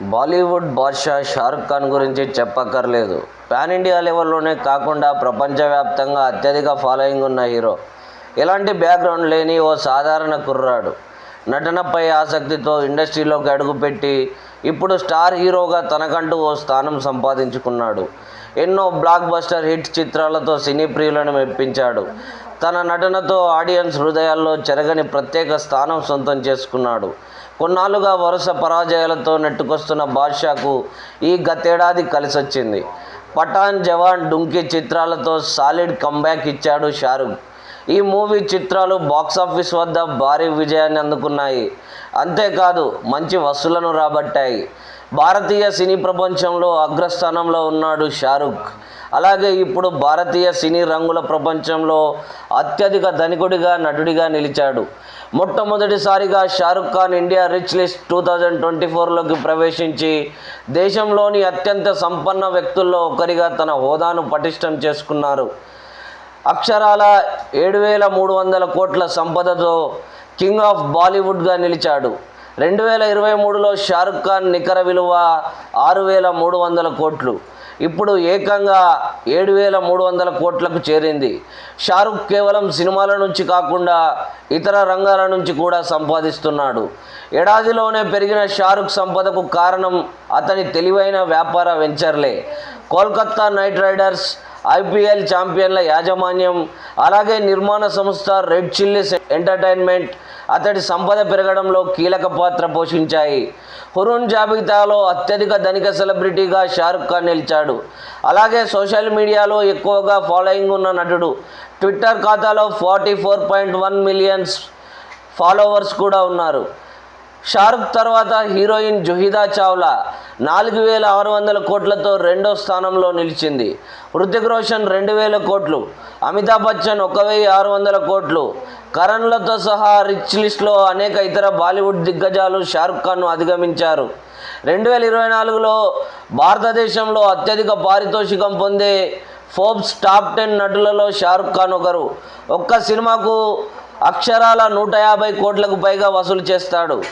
బాలీవుడ్ బాద్షా షారుఖ్ ఖాన్ గురించి చెప్పక్కర్లేదు. Pan India లెవెల్లోనే కాకుండా ప్రపంచవ్యాప్తంగా అత్యధిక ఫాలోయింగ్ ఉన్న హీరో. ఎలాంటి బ్యాక్గ్రౌండ్ లేని ఓ సాధారణ కుర్రాడు. నటనపై ఆసక్తితో ఇండస్ట్రీలోకి అడుగుపెట్టి ఇప్పుడు స్టార్ హీరోగా తనకంటూ ఓ స్థానం సంపాదించుకున్నాడు. ఎన్నో బ్లాక్ బస్టర్ హిట్ చిత్రాలతో సినీ ప్రియులను మెప్పించాడు. తన నటనతో ఆడియన్స్ హృదయాల్లో చెరగని ప్రత్యేక స్థానం సొంతం చేసుకున్నాడు. కొన్నాళ్ళుగా వరుస పరాజయాలతో నెట్టుకొస్తున్న బాద్షాకు ఈ గతేడాది కలిసొచ్చింది. పఠాన్ జవాన్ డుంకీ చిత్రాలతో సాలిడ్ కంబ్యాక్ ఇచ్చాడు షారుఖ్. ఈ మూవీ చిత్రాలు బాక్సాఫీస్ వద్ద భారీ విజయాన్ని అందుకున్నాయి. అంతేకాదు మంచి వసూలను రాబట్టాయి. భారతీయ సినీ ప్రపంచంలో అగ్రస్థానంలో ఉన్నాడు షారుఖ్. అలాగే ఇప్పుడు భారతీయ సినీ రంగుల ప్రపంచంలో అత్యధిక ధనికుడిగా నటుడిగా నిలిచాడు. మొట్టమొదటిసారిగా Shahrukh Khan India rich list two thousand twenty ఫోర్లోకి ప్రవేశించి దేశంలోని అత్యంత సంపన్న వ్యక్తుల్లో ఒకరిగా తన హోదాను పటిష్టం చేసుకున్నారు. అక్షరాల ఏడు వేల మూడు వందల కోట్ల సంపదతో కింగ్ ఆఫ్ బాలీవుడ్గా నిలిచాడు. రెండు వేల ఇరవై మూడులో షారుఖ్ ఖాన్ నికర విలువ ఆరు వేల మూడు వందల కోట్లు. ఇప్పుడు ఏకంగా ఏడు వేల మూడు వందల కోట్లకు చేరింది. షారుఖ్ కేవలం సినిమాల నుంచి కాకుండా ఇతర రంగాల నుంచి కూడా సంపాదిస్తున్నాడు. ఏడాదిలోనే పెరిగిన షారుఖ్ సంపదకు కారణం అతని తెలివైన వ్యాపార వెంచర్లే. కోల్కత్తా నైట్ రైడర్స్ ఐపీఎల్ ఛాంపియన్ల యాజమాన్యం అలాగే నిర్మాణ సంస్థ రెడ్ చిల్లీస్ ఎంటర్టైన్మెంట్ అతడి సంపద పెరగడంలో కీలక పాత్ర పోషించాయి. హురున్ జాబితాలో అత్యధిక ధనిక సెలబ్రిటీగా షారుఖ్ ఖాన్ నిలిచాడు. అలాగే సోషల్ మీడియాలో ఎక్కువగా ఫాలోయింగ్ ఉన్న నటుడు. ట్విట్టర్ ఖాతాలో forty four point one millions followers కూడా ఉన్నారు. షారుఖ్ తర్వాత హీరోయిన్ జుహిదా చావ్లా నాలుగు వేల ఆరు వందల కోట్లతో రెండో స్థానంలో నిలిచింది. హృతిక్ రోషన్ రెండు వేల కోట్లు. అమితాబ్ బచ్చన్ ఒక వెయ్యి ఆరు వందల కోట్లు. కరణ్లతో సహా రిచ్ లిస్ట్లో అనేక ఇతర బాలీవుడ్ దిగ్గజాలు షారుఖ్ ఖాన్ను అధిగమించారు. రెండు వేల ఇరవై నాలుగులో భారతదేశంలో అత్యధిక పారితోషికం పొందే ఫోర్బ్స్ టాప్ టెన్ నటులలో షారుఖ్ ఖాన్ ఒకరు. ఒక్క సినిమాకు అక్షరాల నూట యాభై కోట్లకు పైగా వసూలు చేస్తాడు.